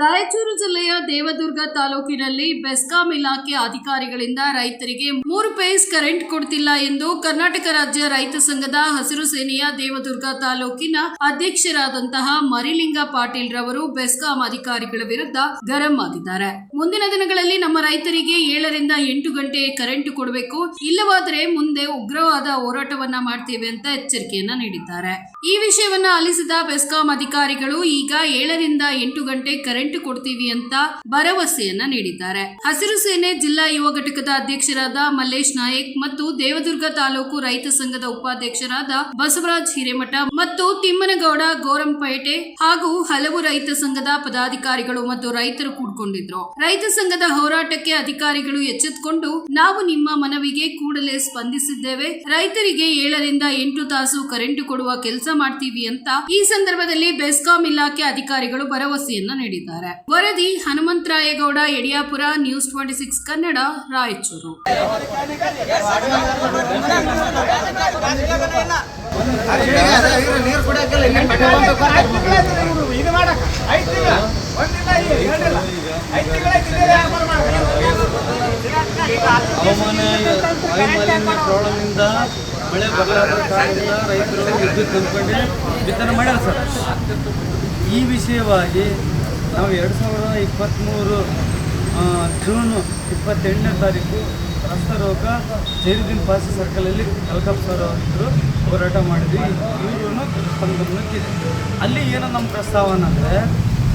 ರಾಯಚೂರು ಜಿಲ್ಲೆಯ ದೇವದುರ್ಗ ತಾಲೂಕಿನಲ್ಲಿ ಬೆಸ್ಕಾಂ ಇಲಾಖೆ ಅಧಿಕಾರಿಗಳಿಂದ ರೈತರಿಗೆ ಮೂರು ಪೇಸ್ ಕರೆಂಟ್ ಕೊಡ್ತಿಲ್ಲ ಎಂದು ಕರ್ನಾಟಕ ರಾಜ್ಯ ರೈತ ಸಂಘದ ಹಸಿರು ಸೇನೆಯ ದೇವದುರ್ಗ ತಾಲೂಕಿನ ಅಧ್ಯಕ್ಷರಾದಂತಹ ಮರಿಲಿಂಗ ಪಾಟೀಲ್ ರವರು ಬೆಸ್ಕಾಂ ಅಧಿಕಾರಿಗಳ ವಿರುದ್ಧ ಗರಂ ಆಗಿದ್ದಾರೆ. ಮುಂದಿನ ದಿನಗಳಲ್ಲಿ ನಮ್ಮ ರೈತರಿಗೆ ಏಳರಿಂದ ಎಂಟು ಗಂಟೆ ಕರೆಂಟ್ ಕೊಡಬೇಕು. ಇಲ್ಲವಾದರೆ ಮುಂದೆ ಉಗ್ರವಾದ ಹೋರಾಟವನ್ನ ಮಾಡ್ತೇವೆ ಅಂತ ಎಚ್ಚರಿಕೆಯನ್ನ ನೀಡಿದ್ದಾರೆ. ಈ ವಿಷಯವನ್ನ ಅಲಿಸಿದ ಬೆಸ್ಕಾಂ ಅಧಿಕಾರಿಗಳು ಈಗ ಏಳರಿಂದ ಎಂಟು ಗಂಟೆ ಕರೆಂಟ್ ಕೊಡ್ತೀವಿ ಅಂತ ಭರವಸೆಯನ್ನ ನೀಡಿದ್ದಾರೆ. ಹಸಿರು ಸೇನೆ ಜಿಲ್ಲಾ ಯುವ ಘಟಕದ ಅಧ್ಯಕ್ಷರಾದ ಮಲ್ಲೇಶ್ ನಾಯಕ್ ಮತ್ತು ದೇವದುರ್ಗ ತಾಲೂಕು ರೈತ ಸಂಘದ ಉಪಾಧ್ಯಕ್ಷರಾದ ಬಸವರಾಜ್ ಹಿರೇಮಠ ಮತ್ತು ತಿಮ್ಮನಗೌಡ ಗೋರಂಪೇಟೆ ಹಾಗೂ ಹಲವು ರೈತ ಸಂಘದ ಪದಾಧಿಕಾರಿಗಳು ಮತ್ತು ರೈತರು ಕೂಡ್ಕೊಂಡಿದ್ರು. ರೈತ ಸಂಘದ ಹೋರಾಟಕ್ಕೆ ಅಧಿಕಾರಿಗಳು ಎಚ್ಚೆತ್ತುಕೊಂಡು ನಾವು ನಿಮ್ಮ ಮನವಿಗೆ ಕೂಡಲೇ ಸ್ಪಂದಿಸಿದ್ದೇವೆ ರೈತರಿಗೆ ಏಳರಿಂದ ಎಂಟು ತಾಸು ಕರೆಂಟ್ ಕೊಡುವ ಕೆಲಸ ಮಾಡ್ತೀವಿ ಅಂತ ಈ ಸಂದರ್ಭದಲ್ಲಿ ಬೆಸ್ಕಾಂ ಇಲಾಖೆ ಅಧಿಕಾರಿಗಳು ಭರವಸೆಯನ್ನ ನೀಡಿದ್ದಾರೆ ವರದಿ Hanumantharayagowda Yadiyapura news twenty six Kannada Raichur ಐದ್ ತಿಂಗಳ ಒಂದಿಲ್ಲ ಎರಡಿಲ್ಲ ಐದ್ ತಿಂಗಳ ಹವಾಮಾನ ವಾಯುಮಾಲಿನ್ಯ ಪ್ರಾಬ್ಲಮಿಂದ ಮಳೆ ಬರಲಾದ ಕಾರಣದಿಂದ ರೈತರು ವಿದ್ಯುತ್ ತಂದ್ಕೊಂಡು ಬಿತ್ತನೆ ಮಾಡ್ಯಾರ ಸರ್. ಈ ವಿಷಯವಾಗಿ ನಾವು ಎರಡು ಸಾವಿರದ ಇಪ್ಪತ್ತ್ಮೂರು ಜೂನ್ ಇಪ್ಪತ್ತೆಂಟನೇ ತಾರೀಕು ರಸ್ತೆ ರೋಗ ಜೈರುದ್ದೀನ್ ಪಾಸಿ ಸರ್ಕಲಲ್ಲಿ ಅಲ್ಕಪ್ ಸರ್ ಅವರಿದ್ದರು ಹೋರಾಟ ಮಾಡಿದ್ವಿ. ಇವರು ತಮ್ಮ ಅಲ್ಲಿ ಏನೋ ನಮ್ಮ ಪ್ರಸ್ತಾವನ ಅಂದರೆ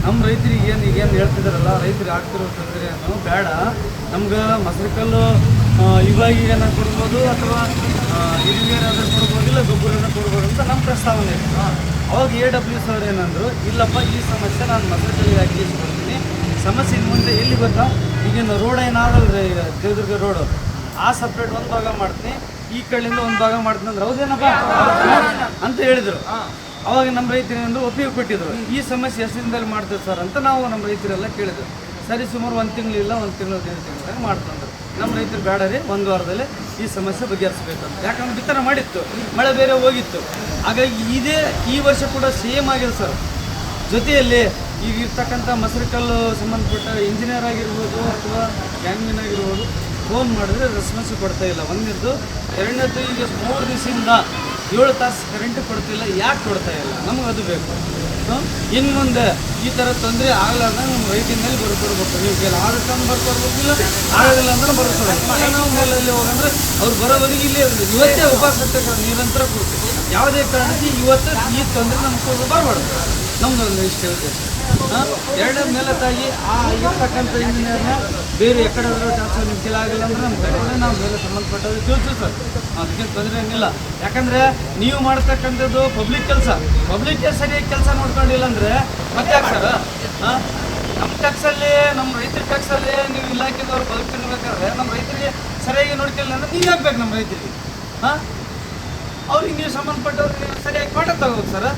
ನಮ್ಮ ರೈತರಿಗೆ ಏನು ಈಗೇನು ಹೇಳ್ತಿದ್ದಾರಲ್ಲ ರೈತರಿಗೆ ಆಗ್ತಿರೋ ತೊಂದರೆ ಅನ್ನೋ ಬೇಡ. ನಮ್ಗೆ ಮಸರಿಕಲ್ಲು ಇವಾಗಿಗೇನ ಕೊಡ್ಬೋದು ಅಥವಾ ಹಿರಿಯರಾದ್ರೂ ಕೊಡ್ಬೋದು ಇಲ್ಲ ಗೊಬ್ಬರನ ಕೊಡ್ಬೋದು ಅಂತ ನಮ್ಮ ಪ್ರಸ್ತಾವನೆ ಇತ್ತು ಅವಾಗ ಎ ಡಬ್ಲ್ಯೂ ಸರ್ ಏನಂದ್ರು ಇಲ್ಲಪ್ಪ ಈ ಸಮಸ್ಯೆ ನಾನು ಮಸರಿಕಲ್ಲಿಗೆ ಹಾಕಿ ಕೊಡ್ತೀನಿ ಸಮಸ್ಯೆ ಇನ್ನು ಮುಂದೆ ಎಲ್ಲಿ ಗೊತ್ತಾ? ಈಗಿನ ರೋಡ್ ಏನಾದಲ್ಲ ರೀ ದೇವದುರ್ಗ ರೋಡು ಆ ಸಪ್ರೇಟ್ ಒಂದು ಭಾಗ ಮಾಡ್ತೀನಿ ಈ ಕಡೆಯಿಂದ ಒಂದು ಭಾಗ ಮಾಡ್ತೀನಿ ಅಂದ್ರೆ ಹೌದೇನಪ್ಪ? ಅಂತ ಹೇಳಿದರು. ಅವಾಗ ನಮ್ಮ ರೈತರಿಂದ ಒಪ್ಪಿಗೆ ಕೊಟ್ಟಿದ್ರು. ಈ ಸಮಸ್ಯೆ ಎಷ್ಟು ದಿನದಲ್ಲಿ ಮಾಡ್ತೀವಿ ಸರ್ ಅಂತ ನಾವು ನಮ್ಮ ರೈತರೆಲ್ಲ ಕೇಳಿದ್ರು. ಸರಿ ಸುಮಾರು ಒಂದು ತಿಂಗಳಿಲ್ಲ ಒಂದು ತಿಂಗಳು ಎರಡು ತಿಂಗಳಾಗ ಮಾಡ್ತಂದ್ರು. ನಮ್ಮ ರೈತರು ಬೇಡ ರೀ, ಒಂದು ವಾರದಲ್ಲಿ ಈ ಸಮಸ್ಯೆ ಬಗೆಹರಿಸ್ಬೇಕಂತ. ಯಾಕಂದ್ರೆ ಬಿತ್ತನೆ ಮಾಡಿತ್ತು, ಮಳೆ ಬೇರೆ ಹೋಗಿತ್ತು. ಹಾಗಾಗಿ ಇದೇ ಈ ವರ್ಷ ಕೂಡ ಸೇಮ್ ಆಗಿದೆ ಸರ್. ಜೊತೆಯಲ್ಲಿ ಈಗ ಇರ್ತಕ್ಕಂಥ ಮಸರಕಲ್ಲು ಸಂಬಂಧಪಟ್ಟ ಇಂಜಿನಿಯರ್ ಆಗಿರ್ಬೋದು ಅಥವಾ ಗ್ಯಾಂಗ್ಮನ್ ಆಗಿರ್ಬೋದು ಫೋನ್ ಮಾಡಿದ್ರೆ ರೆಸ್ಪಾನ್ಸ್ ಕೊಡ್ತಾ ಇಲ್ಲ. ಒಂದಿದ್ದು ಎರಡನೇದು ಈಗ ಮೂರು ದಿವಸದಿಂದ ಏಳು ತಾಸು ಕರೆಂಟ್ ಕೊಡ್ತಿಲ್ಲ, ಯಾಕೆ ಕೊಡ್ತಾ ಇಲ್ಲ? ನಮಗೆ ಅದು ಬೇಕು. ಇನ್ನು ಮುಂದೆ ಈ ಥರ ತೊಂದರೆ ಆಗಲಾರ್ದ ನಮ್ಮ ರೈತಿನ ಮೇಲೆ ಬರ್ಕೊಡ್ಬೇಕು. ನೀವು ಕೆಲ ಆದಷ್ಟು ಬರ್ಕೊಡ್ಬೇಕಿಲ್ಲ ಆಗಲಿಲ್ಲ ಅಂದ್ರೆ ಬರ್ಕೊಡ್ಬೇಕು. ನಾವು ಹೋಗಂದ್ರೆ ಅವ್ರು ಬರೋವರೆಗೆ ಇಲ್ಲೇ ಇವತ್ತೇ ಉಪವಾಸ ನಿರಂತರ ಕೊಡ್ತೀವಿ. ಯಾವುದೇ ಕಾರಣಕ್ಕೆ ಇವತ್ತು ಈ ತೊಂದರೆ ನಮ್ಗೆ ಬರಬಾರ್ದು. ನಮ್ದು ಒಂದು ಇಷ್ಟ ಮೇಲೆ ತಾಗಿ ಆ ಇರ್ತಕ್ಕಂಥ ಇಂಜಿನಿಯರ್ನ ಬೇರೆ ಎಕಡೆಯಾದ್ರೂ ಟ್ರಾನ್ಸ್ಫರ್ ಕೆಲ ಆಗಿಲ್ಲ ಅಂದ್ರೆ ನಮ್ಮ ಕಡೆ ನಾವು ಮೇಲೆ ಸಂಬಂಧಪಟ್ಟದ್ದು ತಿಳಿಸ್ತೀವಿ ಸರ್. ಅದಕ್ಕೇನು ತೊಂದರೆ ಏನಿಲ್ಲ. ಯಾಕಂದರೆ ನೀವು ಮಾಡ್ತಕ್ಕಂಥದ್ದು ಪಬ್ಲಿಕ್ ಕೆಲಸ. ಪಬ್ಲಿಕ್ಗೆ ಸರಿಯಾಗಿ ಕೆಲಸ ನೋಡ್ಕೊಂಡಿಲ್ಲ ಅಂದರೆ ಮತ್ತೆ ಯಾಕೆ ಸರ್ ಹಾಂ? ನಮ್ಮ ಟ್ಯಾಕ್ಸಲ್ಲಿ ನಮ್ಮ ರೈತರ ಟ್ಯಾಕ್ಸಲ್ಲಿ ನೀವು ಇಲಾಖೆದವ್ರು ಬದುಕಿರ್ಬೇಕಾದ್ರೆ ನಮ್ಮ ರೈತರಿಗೆ ಸರಿಯಾಗಿ ನೋಡ್ಕೊಳ್ಳಿ ಅಂದ್ರೆ ನೀವು ಹಾಕ್ಬೇಕು ನಮ್ಮ ರೈತರಿಗೆ? ಹಾಂ? ಅವ್ರಿಗೆ ನೀವು ಸಂಬಂಧಪಟ್ಟವ್ರಿಗೆ ಸರಿಯಾಗಿ ಪಾಠ ತಗೋಬೇಕು ಸರ್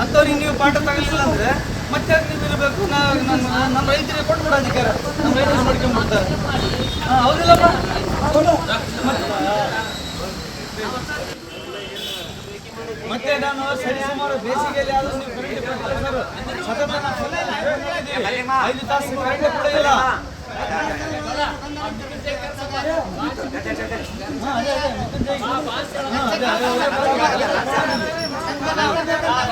ಅಂಥವ್ರಿಗೆ ನೀವು ಪಾಠ ತಗಲಿಲ್ಲ ಅಂದ್ರೆ ಮತ್ತೆ ನೀವು ಇರಬೇಕು? ನಾವು ನಮ್ಮ ನಮ್ಮ ರೈತರಿಗೆ ಕೊಟ್ಬಿಡೋ ಅಧಿಕಾರ. ನಮ್ಮ ರೈತರು ಮಾಡ್ಕೊಂಡ್ಬಿಡ್ತಾರೆ ಹೌದಿಲ್ಲಪ್ಪ ಮತ್ತೆ ನಾನು ಸರಿ ಸುಮಾರು ಬೇಸಿಗೆಯಲ್ಲಿ ಆದ್ರೂ ನೀವು ಕರೆಂಟ್ ಕೊಟ್ಟಿಲ್ಲ ಸರ್? ಸತತ. ಐದು ತಾಸು ಕರೆಂಟ್ ಕೊಡಲಿಲ್ಲ. ಹಾಂ, ಅದೇ ಅದೇ. ಹಾಂ, ಅದೇ ಅದೇ.